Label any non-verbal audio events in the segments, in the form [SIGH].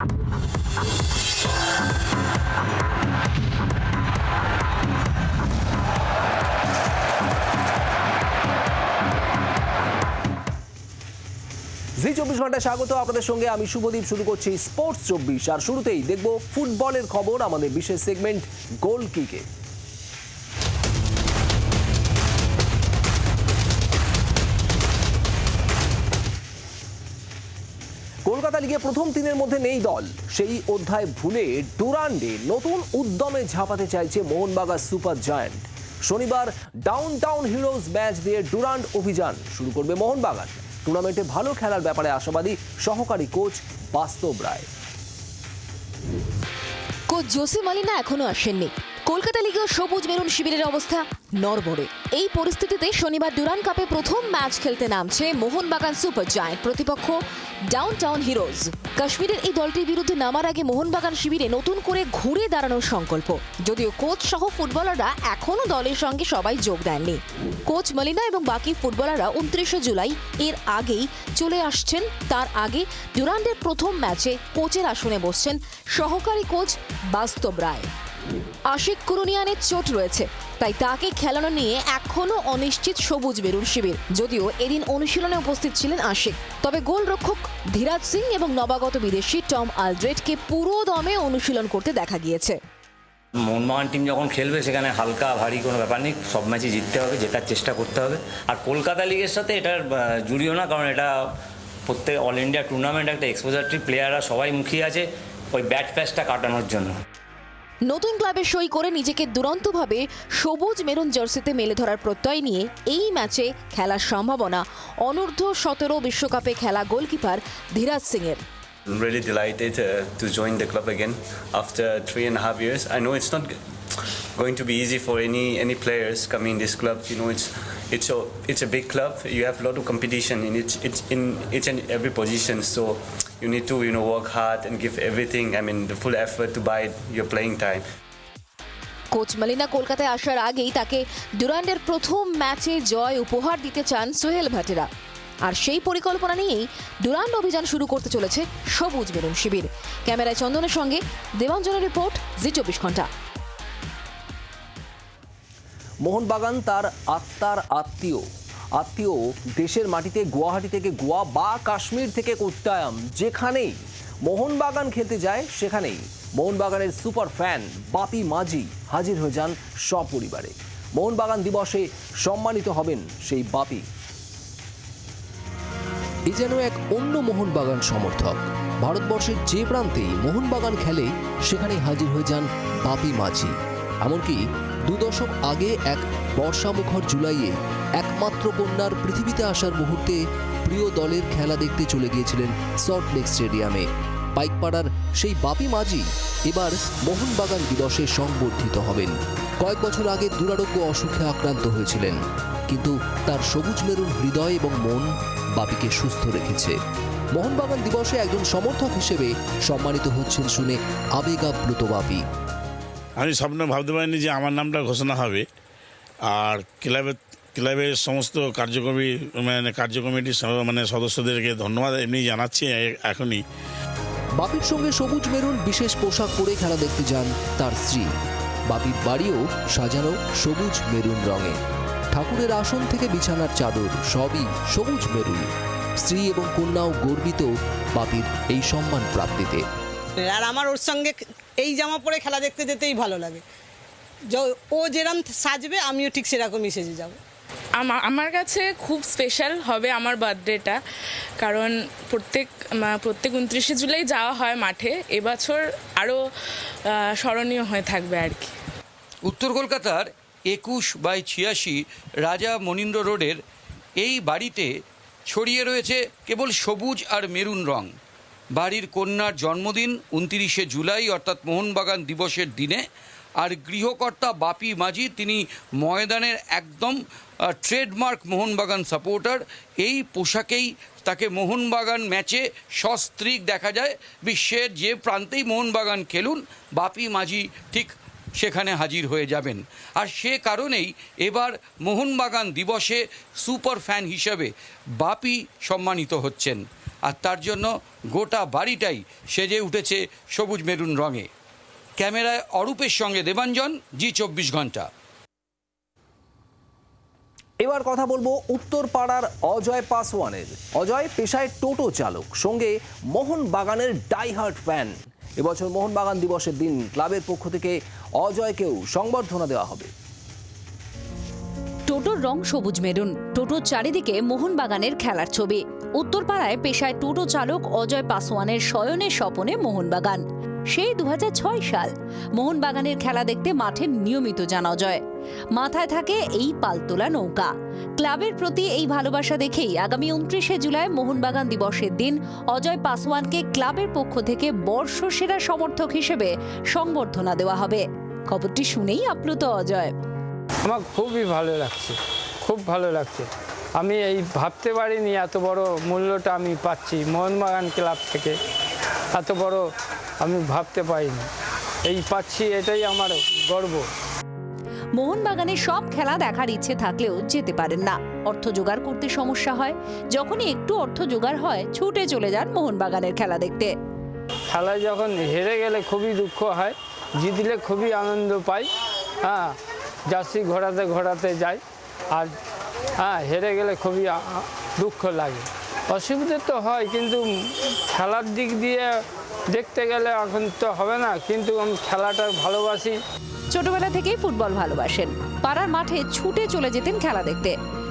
জি, চব্বিশ ঘন্টায় স্বাগত। আপনাদের সঙ্গে আমি শুভদীপ, শুরু করছি স্পোর্টস চব্বিশ। আর শুরুতেই দেখব ফুটবলের খবর, আমাদের বিশেষ সেগমেন্ট গোল কিকে কলকাতা লিগে প্রথম তিনের মধ্যে নেই দল। সেই অধ্যায় ভুলে ডুরান্ডে নতুন উদ্যমে ঝাঁপাতে চাইছে মোহনবাগান সুপার জায়ান্ট। শনিবার ডাউন টাউন হিরোজ ম্যাচ দিয়ে ডুরান্ড অভিযান শুরু করবে মোহনবাগান। টুর্নামেন্টে ভালো খেলার ব্যাপারে আশাবাদী সহকারী কোচ বাস্তব রায়। কোচ জোসে মালিনা এখনও আসেননি। কলকাতা লিগেও সবুজ মেরুন শিবিরের অবস্থা। নরবরে। এই পরিস্থিতিতে শনিবার ডুরান কাপে প্রথম ম্যাচ খেলতে নামছে মোহনবাগান সুপার জায়ান্ট প্রতিপক্ষ ডাউন টাউন হিরোজ। কাশ্মীরের এই দলটির বিরুদ্ধে নামার আগে মোহনবাগান শিবিরে নতুন করে ঘুরে দাঁড়ানোর সংকল্প। যদিও কোচ সহ ফুটবলাররা এখনও দলের সঙ্গে সবাই যোগ দেননি। কোচ মালিনা এবং বাকি ফুটবলাররা উনত্রিশে জুলাই এর আগেই চলে আসছেন। তার আগে ডুরান্ডের প্রথম ম্যাচে কোচের আসনে বসছেন সহকারী কোচ বাস্তব রায়। আশিক কুরুনিয়ানের চোট রয়েছে। তাই তাকে খেলানো নিয়ে এখনও অনিশ্চিত সবুজ বেরুর শিবির। যদিও এদিন অনুশীলনে উপস্থিত ছিলেন আশিক। তবে গোলরক্ষক ধীরাজ সিং এবং নবাগত বিদেশি টম আলড্রেটকে পুরো দমে অনুশীলন করতে দেখা গিয়েছে। মোহনবাগান টিম যখন খেলবে, সেখানে হালকা ভারী কোনো ব্যাপার নেই। সব ম্যাচই জিততে হবে, জেতার চেষ্টা করতে হবে। আর কলকাতা লিগের সাথে এটার জুড়িও না, কারণ এটা প্রত্যেক অল ইন্ডিয়া টুর্নামেন্ট, একটা এক্সপোজারটি প্লেয়াররা সবাই মুখিয়ে আছে ওই ব্যাট প্যাচটা কাটানোর জন্য। নতুন ক্লাবে সই করে নিজেকে দুরন্তভাবে সবুজ মেরুন জার্সিতে মেলে ধরার প্রত্যয় নিয়ে এই ম্যাচে খেলার সম্ভাবনা অনূর্ধ্ব সতেরো বিশ্বকাপে খেলা গোলকিপার ধীরাজ সিংয়ের I'm really delighted uh, to join the club again after three and a half years. I know it's not going to be easy for any any players coming in this club. You know, it's it's a it's a big club. You have a lot of competition in each it's in each and every position. So you need to you know work hard and give everything. I mean, the full effort to buy your playing time. Coach Molina কলকাতায় আসার আগেই তাকে ডুরান্ডের প্রথম ম্যাচে জয় উপহার দিতে চান সোহেল ভাটেরা আর সেই পরিকল্পনা নিয়েই ডুরান্ড অভিযান শুরু করতে চলেছে সবুজ বেরুন শিবির ক্যামেরায় চন্দনের সঙ্গে দেবাঞ্জনের রিপোর্ট জি চব্বিশ ঘণ্টা মোহনবাগান তার আত্মার আত্মীয়। আত্মীয় দেশের মাটিতে গুয়াহাটি থেকে গোয়া বা কাশ্মীর থেকে কোট্টায়াম, যেখানেই মোহনবাগান খেলতে যায়, সেখানেই মোহনবাগানের সুপার ফ্যান বাপি মাঝি হাজির হয়ে যান সপরিবারে। মোহনবাগান দিবসে সম্মানিত হবেন সেই বাপি। এ যেন এক অন্য মোহনবাগান সমর্থক। ভারতবর্ষের যে প্রান্তেই মোহনবাগান খেলে সেখানে হাজির হয়ে যান বাপি মাঝি। এমনকি দু দশক আগে এক বর্ষামুখর জুলাইয়ে একমাত্র কন্যার পৃথিবীতে আসার মুহূর্তে প্রিয় দলের খেলা দেখতে চলে গিয়েছিলেন সল্টলেক স্টেডিয়ামে। পাইকপাড়ার সেই বাপি মাঝি এবার মোহনবাগান দিবসে সংবর্ধিত হবেন। কয়েক বছর আগে দুরারোগ্য অসুখে আক্রান্ত হয়েছিলেন। কিন্তু তার সবুজ মেরুন হৃদয় এবং মন বাপিকে সুস্থ রেখেছে। মোহনবাগান দিবসে একজন সমর্থক হিসেবে সম্মানিত হচ্ছেন শুনে আবেগাপ্লুত বাপি। আমি স্বপ্ন ভাবতে পারিনি যে আমার নামটা ঘোষণা হবে। আর ক্লাবের ক্লাবের সমস্ত কার্যকরী মানে কার্যকমিটির মানে সদস্যদেরকে ধন্যবাদ এমনি জানাচ্ছি এখনই। বাপির সঙ্গে সবুজ মেরুন বিশেষ পোশাক পরে খেলা দেখতে যান তার স্ত্রী। বাপির বাড়িও সাজানো সবুজ মেরুন রঙে। ঠাকুরের আসন থেকে বিছানার চাদর সবই সবুজ মেরুন। স্ত্রী এবং কন্যাও গর্বিত বাপির এই সম্মান প্রাপ্তিতে। আর আমার ওর সঙ্গে এই জামা পরে খেলা দেখতে যেতেই ভালো লাগে। ও যেরকম সাজবে আমিও ঠিক সেরকমই সেজে যাব। আমা- আমার কাছে খুব স্পেশাল হবে আমার বার্থডেটা। কারণ প্রত্যেক প্রত্যেক উনত্রিশে জুলাই যাওয়া হয় মাঠে এবছর আরও স্মরণীয় হয়ে থাকবে আর কি। উত্তর কলকাতার একুশ বাই ছিয়াশি রাজা মনীন্দ্র রোডের এই বাড়িতে ছড়িয়ে রয়েছে কেবল সবুজ আর মেরুন রং। বাড়ির কন্যার জন্মদিন উনতিরিশে জুলাই, অর্থাৎ মোহনবাগান দিবসের দিনে। আর গৃহকর্তা বাপি মাঝি, তিনি ময়দানের একদম ট্রেডমার্ক মোহনবাগান সাপোর্টার। এই পোশাকেই তাকে মোহনবাগান ম্যাচে সস্ত্রীক দেখা যায়। বিশ্বের যে প্রান্তেই মোহনবাগান খেলুন, বাপি মাঝি ঠিক সেখানে হাজির হয়ে যাবেন। আর সে কারণেই এবার মোহনবাগান দিবসে সুপার ফ্যান হিসেবে বাপি সম্মানিত হচ্ছেন। আর তার জন্য গোটা বাড়িটাই সেজে উঠেছে সবুজ মেরুন রঙে। ক্যামেরায় অরূপের সঙ্গে দেবাঞ্জন জি চব্বিশ ঘণ্টা। এবার কথা বলব উত্তরপাড়ার অজয় পাসওয়ানের। অজয় পেশায় টোটো চালক সঙ্গে মোহন বাগানের ডাইহার্ট ফ্যান। এবছর মোহন বাগান দিবসের দিন ক্লাবের পক্ষ থেকে অজয়কেও সংবর্ধনা দেওয়া হবে। টোটোর রং সবুজ মেরুন। টোটোর চারিদিকে মোহনবাগানের খেলার ছবি। উত্তরপাড়ায় পেশায় টোটো চালক অজয় পাসওয়ানের শয়নের স্বপনে মোহনবাগান। সেই দুহাজার ছয় সাল। মোহনবাগানের খেলা দেখতে মাঠে নিয়মিত যান অজয়। মাথায় থাকে এই পালতোলা নৌকা। ক্লাবের প্রতি এই ভালোবাসা দেখেই আগামী উনত্রিশে জুলাই মোহনবাগান দিবসের দিন অজয় পাসওয়ানকে ক্লাবের পক্ষ থেকে বর্ষসেরা সমর্থক হিসেবে সংবর্ধনা দেওয়া হবে। খবরটি শুনেই আপ্লুত অজয়। আমার খুবই ভালো লাগছে। খুব ভালো লাগছে। আমি এই ভাবতে পারিনি এত বড় মূল্যটা আমি পাচ্ছি মোহনবাগান ক্লাব থেকে। এত বড় আমি ভাবতে পারিনি। এই পাচ্ছি এটাই আমার গর্ব। মোহনবাগানের সব খেলা দেখার ইচ্ছে থাকলেও যেতে পারেন না। অর্থ জোগাড় করতে সমস্যা হয়। যখনই একটু অর্থ জোগাড় হয় ছুটে চলে যান মোহনবাগানের খেলা দেখতে। খেলায় যখন হেরে গেলে খুবই দুঃখ হয় জিতলে খুবই আনন্দ পাই। হ্যাঁ জার্সি ঘোরাতে ঘোরাতে যাই। আর হ্যাঁ হেরে গেলে খুবই দুঃখ লাগে। অসুবিধে তো হয় কিন্তু খেলার দিক দিয়ে দেখতে গেলে এখন তো হবে না কিন্তু আমি খেলাটা ভালোবাসি। ছোটবেলা থেকেই ফুটবল ভালোবাসেন। পাড়ার মাঠে ছুটে চলে যেতেন খেলা দেখতে।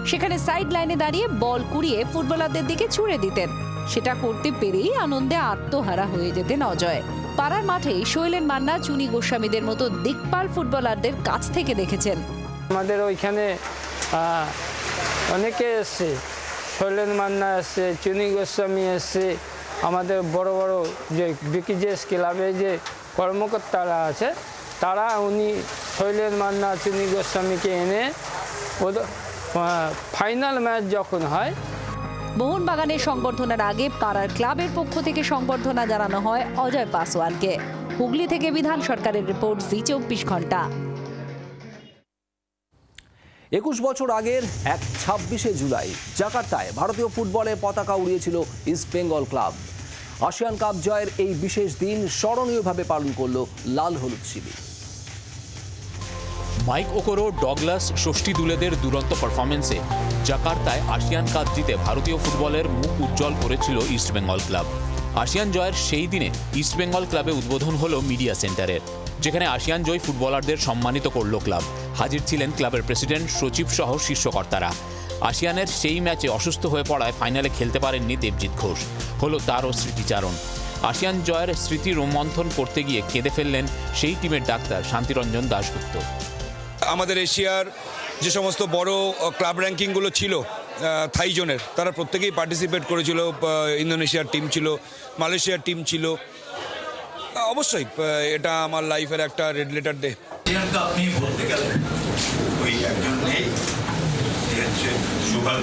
সেখানে সাইড লাইনে দাঁড়িয়ে বল কুড়িয়ে ফুটবলারদের দিকে ছুড়ে দিতেন। সেটা করতে পেরেই আনন্দে আত্মহারা হয়ে যেতেন অজয়। পাড়ার মাঠে শৈলেন মান্না চুনি গোস্বামীদের মতো দিকপাল ফুটবলারদের কাছ থেকে দেখেছেন। আমাদের ওইখানে অনেকে এসছে, শৈলেন মান্না এসছে, চুনি গোস্বামী এসছে, আমাদের বড় বড় যে বিকিজেস ক্লাবে যে কর্মকর্তারা আছে, তারা উনি শৈলেন মান্না, চুনি গোস্বামীকে এনে ফাইনাল ম্যাচ যখন হয় মোহনবাগানের সংবর্ধনার আগে পাড়ার ক্লাবের পক্ষ থেকে সংবর্ধনা জানানো হয় অজয় পাসওয়ানকে। হুগলি থেকে বিধান সরকারের রিপোর্ট জি চব্বিশ ঘণ্টা। একুশ বছর আগের এক ছাব্বিশে জুলাই, জাকার্তায় ভারতীয় ফুটবলের পতাকা উড়িয়েছিল East Bengal club. ASEAN cup জয়ের এই বিশেষ দিন স্মরণীয়ভাবে পালন করল লাল হলুদ শিবির। মাইক ওকোরো, ডগলাস, ষষ্ঠী দুলেদের দুরন্ত পারফরমেন্সে জাকার্তায় আসিয়ান কাপ জিতে ভারতীয় ফুটবলের মুখ উজ্জ্বল করেছিল ইস্টবেঙ্গল ক্লাব। আসিয়ান জয়ের সেই দিনে ইস্টবেঙ্গল ক্লাবে উদ্বোধন হলো মিডিয়া সেন্টারের। যেখানে আসিয়ান জয় ফুটবলারদের সম্মানিত করল ক্লাব। হাজির ছিলেন ক্লাবের প্রেসিডেন্ট সচিব সহ শীর্ষকর্তারা। আসিয়ানের সেই ম্যাচে অসুস্থ হয়ে পড়ায় ফাইনালে খেলতে পারেননি দেবজিৎ ঘোষ। হলো তারও স্মৃতিচারণ। আসিয়ান জয়ের স্মৃতি রোমন্থন করতে গিয়ে কেঁদে ফেললেন সেই টিমের ডাক্তার শান্তিরঞ্জন দাশগুপ্ত। আমাদের এশিয়ার যে সমস্ত বড় ক্লাব র্যাঙ্কিংগুলো ছিল থাইজনের, তারা প্রত্যেকেই পার্টিসিপেট করেছিল ইন্দোনেশিয়ার টিম ছিল, মালয়েশিয়ার টিম ছিল। অবশ্যই এটা আমার লাইফের একটা রেড লেটার ডে আপনি বলতে গেলেন ওই একজন নেই হচ্ছে সুভাষ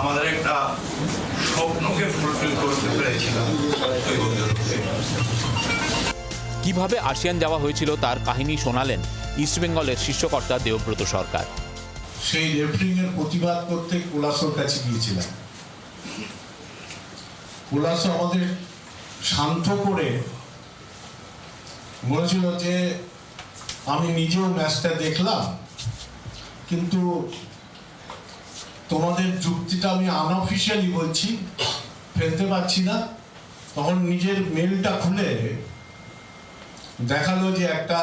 আমাদের একটা স্বপ্নকে ফুলফিল করতে পেরেছিলাম কীভাবে আসিয়ান যাওয়া হয়েছিল তার কাহিনী শোনালেন ইস্টবেঙ্গলের শীর্ষকর্তা দেবব্রত সরকার। সেই রেফারিং এর প্রতিবাদ করতে কুলাসোর কাছে গিয়েছিলাম। কুলাসো আমাদের শান্ত করে বলেছিল যে, আমি নিজেও ম্যাচটা দেখলাম, কিন্তু তোমাদের যুক্তিটা আমি আনঅফিসিয়ালি বলছি, ফেলতে পারছি না। তখন নিজের মেলটা খুলে দেখাল যে একটা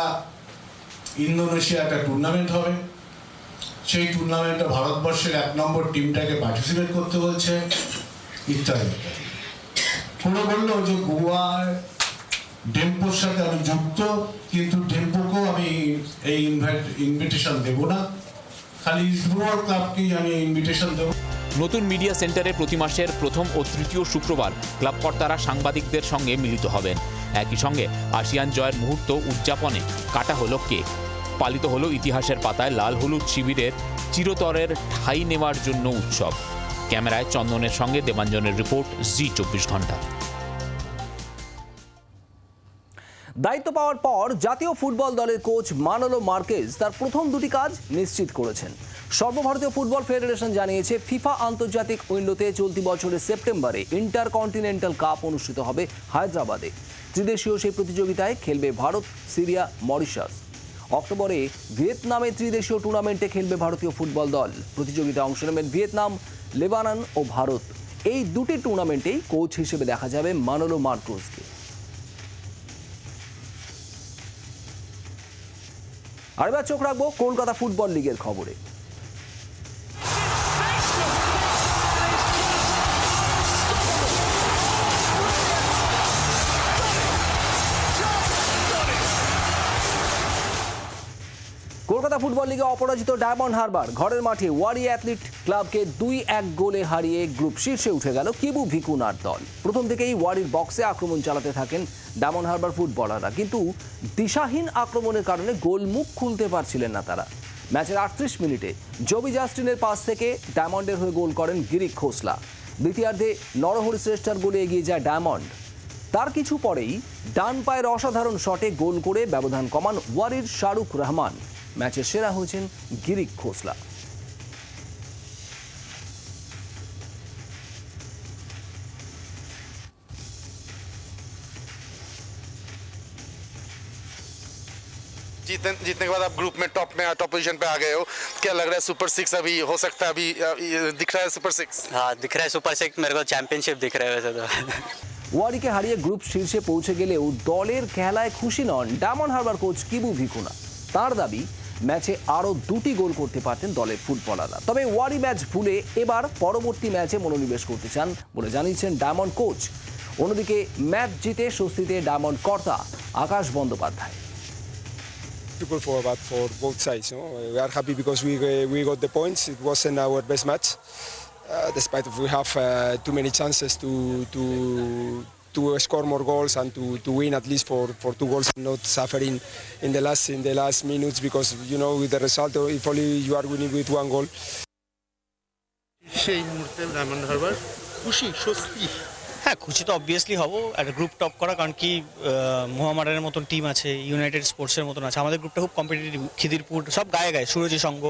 ইন্দোনেশিয়া একটা টুর্নামেন্ট হবে। সেই টুর্নামেন্টে ভারতবর্ষের এক নম্বর টিমটাকে পার্টিসিপেট করতে বলছে ইত্যাদি ইত্যাদি। পুরো বলল যে গোয়ার ডেম্পোর সাথে আমি যুক্ত, কিন্তু ডেম্পোকেও আমি এই ইনভিটেশন দেবো না। খালি ইস্টবেঙ্গল ক্লাবকেই আমি ইনভিটেশন দেবো। নতুন মিডিয়া সেন্টারে প্রতি মাসের প্রথম ও তৃতীয় শুক্রবার ক্লাব কর্তারা সাংবাদিকদের সঙ্গে মিলিত হবেন। একই সঙ্গে আসিয়ান জয়ের মুহূর্ত উদযাপনে কাটা হলো কেক। পালিত হলো ইতিহাসের পাতায় লাল হলুদ শিবিরের চিরতরের ঠাঁই নেওয়ার জন্য উৎসব। ক্যামেরায় চন্দনের সঙ্গে দেবাঞ্জনের রিপোর্ট, জি চব্বিশ ঘণ্টা দায়িত্ব পাওয়ার পর জাতীয় ফুটবল দলের কোচ মানলো মার্কেজ তার প্রথম দুটি কাজ নিশ্চিত করেছেন। সর্বভারতীয় ফুটবল ফেডারেশন জানিয়েছে, ফিফা আন্তর্জাতিক উইন্ডোতে চলতি বছরের সেপ্টেম্বরে ইন্টার কন্টিনেন্টাল কাপ অনুষ্ঠিত হবে হায়দ্রাবাদে। ত্রিদেশীয় সেই প্রতিযোগিতায় খেলবে ভারত, সিরিয়া, মরিশাস। অক্টোবরে ভিয়েতনামে ত্রিদেশীয় টুর্নামেন্টে খেলবে ভারতীয় ফুটবল দল। প্রতিযোগিতায় অংশ নেবেন ভিয়েতনাম, লেবানন ও ভারত। এই দুটি টুর্নামেন্টেই কোচ হিসেবে দেখা যাবে মানলো মার্কোসকে আর এবার চোখ রাখব কলকাতা ফুটবল লিগের খবরে। কলকাতা ফুটবল লিগে অপরাজিত ডায়মন্ড হারবার। ঘরের মাঠে ওয়ারি অ্যাথলিট ক্লাবকে দুই এক গোলে হারিয়ে গ্রুপ শীর্ষে উঠে গেল কিবু ভিকুনার দল। প্রথম থেকেই ওয়ারির বক্সে আক্রমণ চালাতে থাকেন ডায়মন্ড হারবার ফুটবলাররা। কিন্তু দিশাহীন আক্রমণের কারণে গোল মুখ খুলতে পারছিলেন না তারা। ম্যাচের আটত্রিশ মিনিটে জবি জাস্টিনের পাস থেকে ডায়মন্ডের হয়ে গোল করেন গিরিক খোসলা। দ্বিতীয়ার্ধে নরহরি শ্রেষ্ঠার গোলে এগিয়ে যায় ডায়মন্ড। তার কিছু পরেই ডান পায়ের অসাধারণ শটে গোল করে ব্যবধান কমান ওয়ারির শাহরুখ রহমান। ম্যাচের সেরা হয়েছেন গিরিক খোসলা जीतने जीतने के बाद आप ग्रुप में टॉप में टॉप पोजीशन पे आ गए हो क्या लग रहा है सुपर सिक्स अभी हो सकता है अभी अ, ये दिख रहा है सुपर सिक्स हाँ दिख रहा है सुपर सिक्स मेरे को चैंपियनशिप दिख रहा है वैसे तो ওয়ারিকে হারিয়ে গ্রুপ শীর্ষে পৌঁছে গেলেও দলের খেলায় খুশি নন Diamond Harbour coach Kibu Vicuna তার দাবি ম্যাচে আরও দুটি গোল করতে পারতেন দলের ফুটবলাররা তবে ওয়ারি ম্যাচ ভুলে এবার পরবর্তী ম্যাচে মনোনিবেশ করতে চান বলে জানিয়েছেন ডায়মন্ড কোচ অন্যদিকে ম্যাচ জিতে স্বস্তিতে ডায়মন্ড কর্তা আকাশ Bandyopadhyay difficult for but for both sides. No? We are happy because we uh, we got the points. It wasn't our best match, uh, despite of we have uh, too many chances to to to score more goals and to, to win at least for, for two goals and not suffering in the last in the last minutes because you know with the result if only you are winning with one goal. সেই মুহূর্তে diamond Harbour খুশি স্বস্তি হ্যাঁ খুশি তো obviously হব একটা group top করা কারণ কি মোহামেডানের মতন টিম আছে ইউনাইটেড স্পোর্টসের মতন আছে আমাদের গ্রুপটা খুব কম্পিটিটিভ খিদিরপুর সব গায়ে গায়ে সুরজি সঙ্গ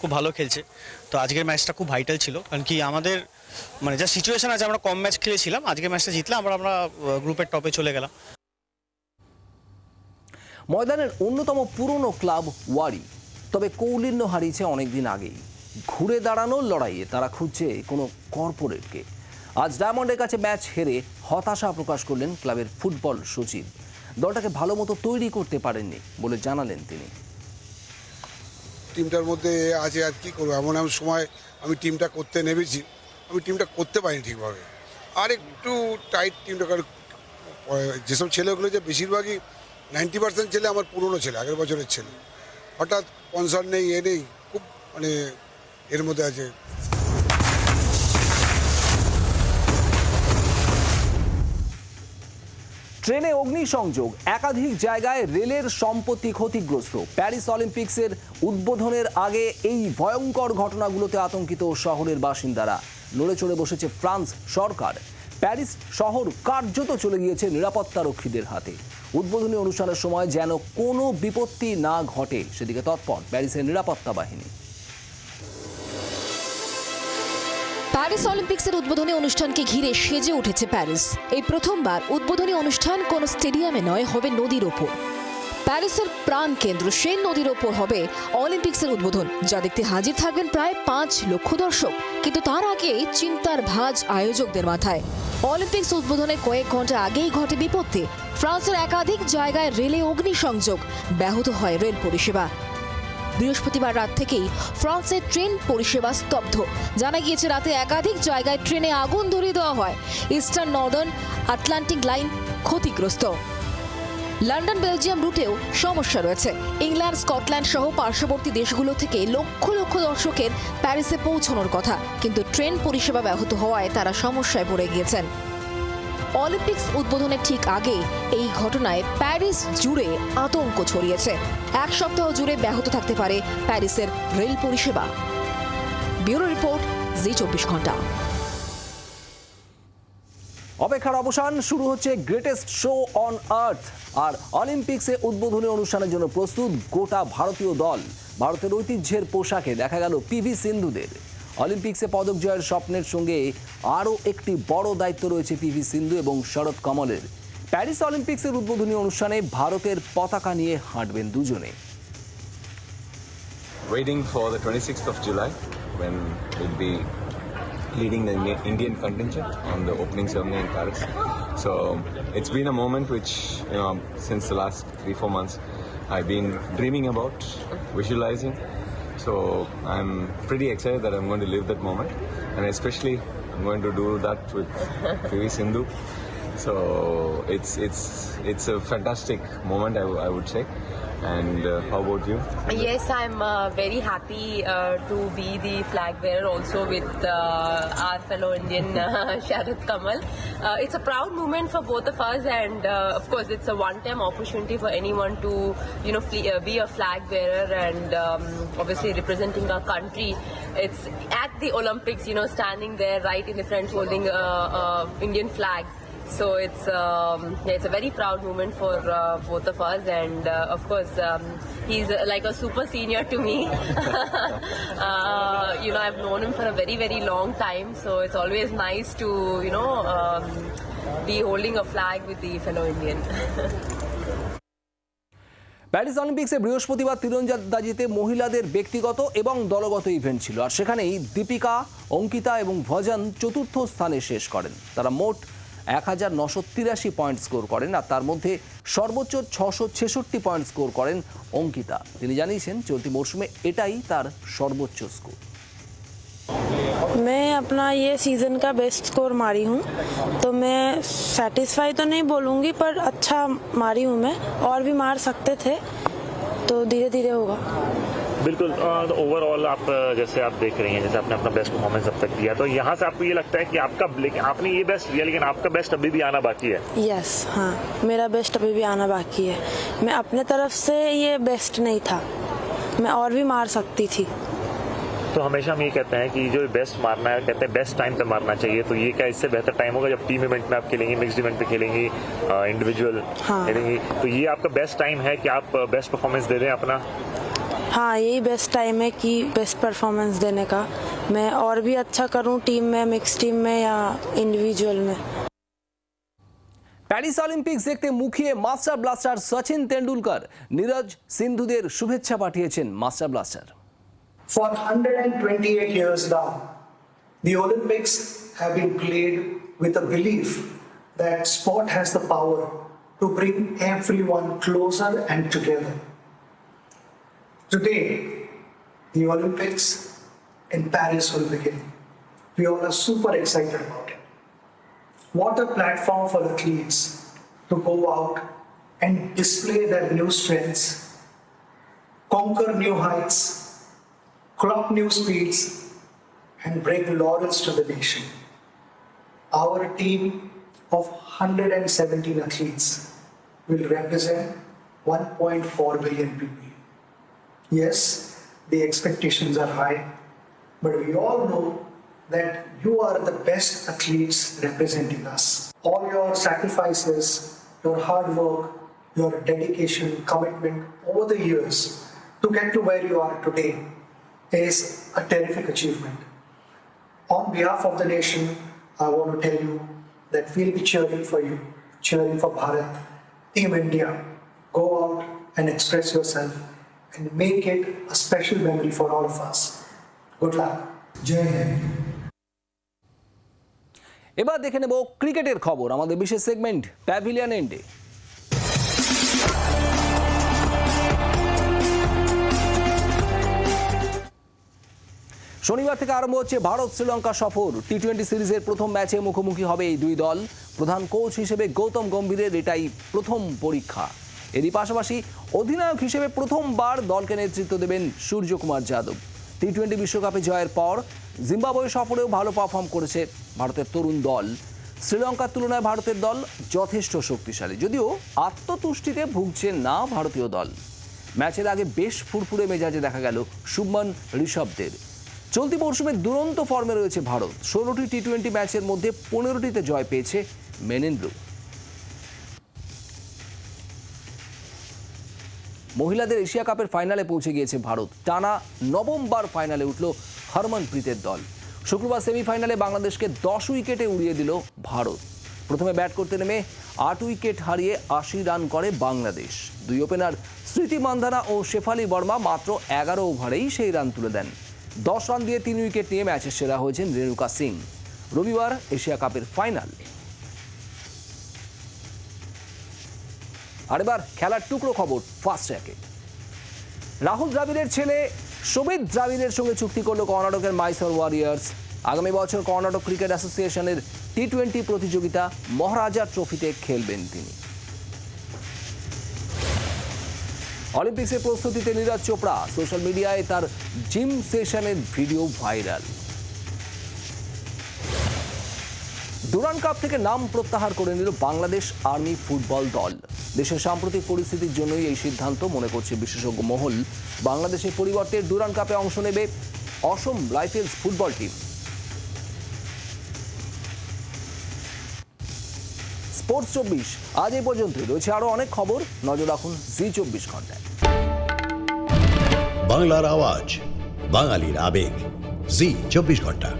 খুব ভালো খেলছে তো আজকের ম্যাচটা খুব ভাইটাল ছিল কারণ কি আমাদের মানে যা সিচুয়েশন আছে আমরা কম ম্যাচ খেলেছিলাম আজকে ম্যাচটা জিতলাম আমরা আমরা গ্রুপের টপে চলে গেলাম। ময়দানের অন্যতম পুরনো ক্লাব ওয়ারি তবে কৌলিন্য হারিয়েছে অনেকদিন আগেই। ঘুরে দাঁড়ানোর লড়াইয়ে তারা খুঁজছে কোনো কর্পোরেটকে আজ ডায়মন্ডের কাছে ম্যাচ হেরে হতাশা প্রকাশ করলেন ক্লাবের ফুটবল সচিব। দলটাকে ভালো মতো তৈরি করতে পারেননি বলে জানালেন তিনি। টিমটার মধ্যে আছে আর কি করব? এমন এমন সময় আমি টিমটা করতে নেমেছি। আমি টিমটা করতে পারিনি ঠিকভাবে। আর একটু টাইট টিমটা কারণ যেসব ছেলেগুলো যে বেশিরভাগই নাইনটি পার্সেন্ট ছেলে আমার পুরনো ছেলে, আগের বছরের ছেলে। হঠাৎ স্পন্সর নেই, এ নেই, খুব মানে এর মধ্যে আছে। ট্রেনে অগ্নিসংযোগ, একাধিক জায়গায় রেলের সম্পত্তি ক্ষতিগ্রস্ত। প্যারিস অলিম্পিক্সের উদ্বোধনের আগে এই ভয়ঙ্কর ঘটনাগুলোতে আতঙ্কিত শহরের বাসিন্দারা। নড়ে চড়ে বসেছে ফ্রান্স সরকার। প্যারিস শহর কার্যত চলে গিয়েছে নিরাপত্তারক্ষীদের হাতে। উদ্বোধনী অনুষ্ঠানের সময় যেন কোনো বিপত্তি না ঘটে, সেদিকে তৎপর প্যারিসের নিরাপত্তা বাহিনী। প্যারিস অলিম্পিক্সের উদ্বোধনী অনুষ্ঠানকে ঘিরে সেজে উঠেছে প্যারিস। এই প্রথমবার উদ্বোধনী অনুষ্ঠান কোনো স্টেডিয়ামে নয়, হবে নদীর ওপর। প্যারিসের প্রাণ কেন্দ্র, সেই নদীর ওপর হবে অলিম্পিক্সের উদ্বোধন, যা দেখতে হাজির থাকবেন প্রায় পাঁচ লক্ষ দর্শক। কিন্তু তার আগে চিন্তার ভাঁজ আয়োজকদের মাথায়। অলিম্পিক্স উদ্বোধনের কয়েক ঘণ্টা আগেই ঘটে বিপত্তি। ফ্রান্সের একাধিক জায়গায় রেলে অগ্নিসংযোগ। ব্যাহত হয় রেল পরিষেবা। বৃহস্পতিবার রাত থেকেই ফ্রান্সের ট্রেন পরিষেবা স্তব্ধ। জানা গিয়েছে, রাতে একাধিক জায়গায় ট্রেনে আগুন ধরিয়ে দেওয়া হয়। ইস্টার্ন নর্দার্ন আটলান্টিক লাইন ক্ষতিগ্রস্ত। লন্ডন, বেলজিয়াম রুটেও সমস্যা রয়েছে। ইংল্যান্ড, স্কটল্যান্ড সহ পার্শ্ববর্তী দেশগুলো থেকে লক্ষ লক্ষ দর্শকের প্যারিসে পৌঁছানোর কথা। কিন্তু ট্রেন পরিষেবা ব্যাহত হওয়ায় তারা সমস্যায় পড়ে গিয়েছেন। অলিম্পিক্স উদ্বোধনের ঠিক আগে এই ঘটনায় প্যারিস জুড়ে আতঙ্ক ছড়িয়েছে। এক সপ্তাহ জুড়ে ব্যাহত থাকতে পারে প্যারিসের রেল পরিষেবা। ব্যুরো রিপোর্ট, জি চব্বিশ ঘণ্টা। অপেক্ষার অবসান শুরু হচ্ছে গ্রেটেস্ট শো অন আর্থ। আর অলিম্পিক্সে উদ্বোধনী অনুষ্ঠানের জন্য প্রস্তুত গোটা ভারতীয় দল। ভারতের ঐতিহ্যের পোশাকে দেখা গেল পিভি সিন্ধুদের। অলিম্পিক্সে পদক জয়ের স্বপ্নের সঙ্গে আরও একটি বড় দায়িত্ব রয়েছে পিভি সিন্ধু এবং শরৎ কমলের প্যারিস অলিম্পিক্সের উদ্বোধনী অনুষ্ঠানে ভারতের পতাকা নিয়ে হাঁটবেন দুজনে waiting for the 26th of July when we'll be leading the Indian contingent on the opening ceremony in Paris. So it's been a moment which, you know, since the last three, four months, I've been dreaming about, visualizing. So I'm pretty excited that I'm going to live that moment, and especially I'm going to do that with [LAUGHS] PV Sindhu. So it's it's it's a fantastic moment, I, w- I would say. And uh, how about you? Yes, I'm uh, very happy uh, to be the flag bearer also with uh, our fellow Indian [LAUGHS] uh, Sharad Kamal. Uh, it's a proud moment for both of us, and of course, it's a one-time opportunity for anyone to, you know, be a flag bearer and um, obviously representing our country. It's at the Olympics, you know, standing there right in the front holding a Indian flag. So it's um, yeah, it's a very proud moment for uh, both of us, and uh, of course um, he's uh, like a super senior to me. uh, you know, I've known him for a very very long time, so it's always nice to you know um, be holding a flag with the fellow Indian. Paris অলিম্পিক্সে বৃহস্পতিবার তীরন্দাজিতে মহিলাদের ব্যক্তিগত এবং দলগত event ছিল আর সেখানেই দীপিকা অঙ্কিতা এবং ভজন চতুর্থ স্থানে শেষ করেন তারা মোট এক হাজার নশো তিরাশি পয়েন্ট স্কোর করেন আর তার মধ্যে সর্বোচ্চ ছশো ছেষট্টি পয়েন্ট স্কোর করেন অঙ্কিতা তিনি জানিয়েছেন চলতি মরশুমে এটাই তার সর্বোচ্চ স্কোর मैं अपना ये सीज़न का बेस्ट स्कोर मारी हूँ तो मैं सेटिस्फाई तो नहीं बोलूँगी पर अच्छा मारी हूँ मैं और भी मार सकते थे तो धीरे धीरे होगा बिल्कुल तो ओवरऑल आप जैसे आप देख रही हैं जैसे आपने अपना बेस्ट परफॉर्मेंस अब तक दिया तो यहाँ से आपको ये लगता है कि आपका लेकिन आपने ये बेस्ट दिया लेकिन आपका बेस्ट अभी भी आना बाकी है? यस yes, हाँ मेरा बेस्ट अभी भी आना बाकी है। मैं अपने तरफ़ से ये बेस्ट नहीं था। मैं और भी मार सकती थी। तो हमेशा हम ये कहते हैं कि जो बेस्ट मारना है कहते हैं बेस्ट टाइम पे मारना चाहिए तो ये क्या इससे बेहतर टाइम होगा जब टीम इवेंट में आप खेलेंगी मिक्स्ड इवेंट पे खेलेंगी इंडिविजुअल हाँ। खेलेंगी? तो ये आपका बेस्ट टाइम है कि आप बेस्ट परफॉर्मेंस दे दें अपना? हाँ यही बेस्ट टाइम है कि बेस्ट परफॉर्मेंस देने का मैं और भी अच्छा करूँ टीम में मिक्स टीम में या इंडिविजुअल में প্যারিস অলিম্পিক্স দেখতে মুখিয়ে মাস্টার ব্লাস্টার সচিন তেন্ডুলকর নীরজ সিন্ধুদের শুভেচ্ছা পাঠিয়েছেন master blaster For 128 years now, the Olympics have been played with a belief that sport has the power to bring everyone closer and together. Today, the Olympics in Paris will begin. We all are super excited about it. What a platform for athletes to go out and display their new strengths, conquer new heights, clock new speeds, and bring laurels to the nation. Our team of 117 athletes will represent 1.4 billion people. Yes, the expectations are high, but we all know that you are the best athletes representing us. All your sacrifices, your hard work, your dedication, commitment over the years to get to where you are today is a terrific achievement. On behalf of the nation, I want to tell you that we'll be cheering for you, cheering for Bharat, Team India. Go out and express yourself and make it a special memory for all of us. Good luck. Jai Hind. এবার দেখে নেব ক্রিকেটের খবর আমাদের বিশেষ segment pavilion এন্ডে শনিবার থেকে আরম্ভ হচ্ছে ভারত শ্রীলঙ্কা সফর টি টোয়েন্টি সিরিজের প্রথম ম্যাচে মুখোমুখি হবে এই দুই দল প্রধান কোচ হিসেবে গৌতম গম্ভীরের এটাই প্রথম পরীক্ষা এরই পাশাপাশি অধিনায়ক হিসেবে প্রথমবার দলকে নেতৃত্ব দেবেন সূর্যকুমার যাদব। টি টোয়েন্টি বিশ্বকাপে জয়ের পর জিম্বাবুয়ে সফরেও ভালো পারফর্ম করেছে ভারতের তরুণ দল। শ্রীলঙ্কার তুলনায় ভারতের দল যথেষ্ট শক্তিশালী, যদিও আত্মতুষ্টিতে ভুগছে না ভারতীয় দল। ম্যাচের আগে বেশ ফুরফুরে মেজাজে দেখা গেল শুভমন ঋষভদের। চলতি মরশুমে দুরন্ত ফর্মে রয়েছে ভারত। ষোলোটি টি টোয়েন্টি ম্যাচের মধ্যে পনেরোটিতে জয় পেয়েছে মেনেন্দ্র। মহিলাদের এশিয়া কাপের ফাইনালে পৌঁছে গিয়েছে ভারত। টানা নবমবার ফাইনালে উঠল হরমনপ্রীতের দল। শুক্রবার সেমিফাইনালে বাংলাদেশকে দশ উইকেটে উড়িয়ে দিল ভারত। প্রথমে ব্যাট করতে নেমে আট উইকেট হারিয়ে আশি রান করে বাংলাদেশ। দুই ওপেনার স্মৃতি মান্ধানা ও শেফালি বর্মা মাত্র এগারো ওভারেই সেই রান তুলে দেন। দশ রান দিয়ে তিন উইকেট নিয়ে ম্যাচের সেরা হয়েছেন রেণুকা সিং। রবিবার এশিয়া কাপের ফাইনাল। আর এবার খেলার টুকরো খবর ফার্স্ট ট্র্যাকে রাহুল দ্রাবিড়ের ছেলে সুমিত দ্রাবিড়ের সঙ্গে চুক্তি করল কর্ণাটকের মাইসর ওয়ারিয়ার্স আগামী বছর কর্ণাটক ক্রিকেট অ্যাসোসিয়েশনের টি টোয়েন্টি প্রতিযোগিতা মহারাজা ট্রফিতে খেলবেন তিনি। অলিম্পিক্সের প্রস্তুতিতে নীরজ চোপড়া। সোশ্যাল মিডিয়ায় তার জিম সেশনের ভিডিও ভাইরাল। ডুরান কাপ থেকে নাম প্রত্যাহার করে নিল বাংলাদেশ আর্মি ফুটবল দল। দেশের সাম্প্রতিক পরিস্থিতির জন্যই এই সিদ্ধান্ত মনে করছে বিশেষজ্ঞ মহল। বাংলাদেশের পরিবর্তে ডুরান কাপে অংশ নেবে Assam Rifles football team. Sports চব্বিশ, আজ এই পর্যন্তই। রয়েছে আরও অনেক খবর। নজর রাখুন জি চব্বিশ ঘন্টায়। বাংলার আওয়াজ, বাঙালির আবেগ। জি চব্বিশ ঘণ্টা।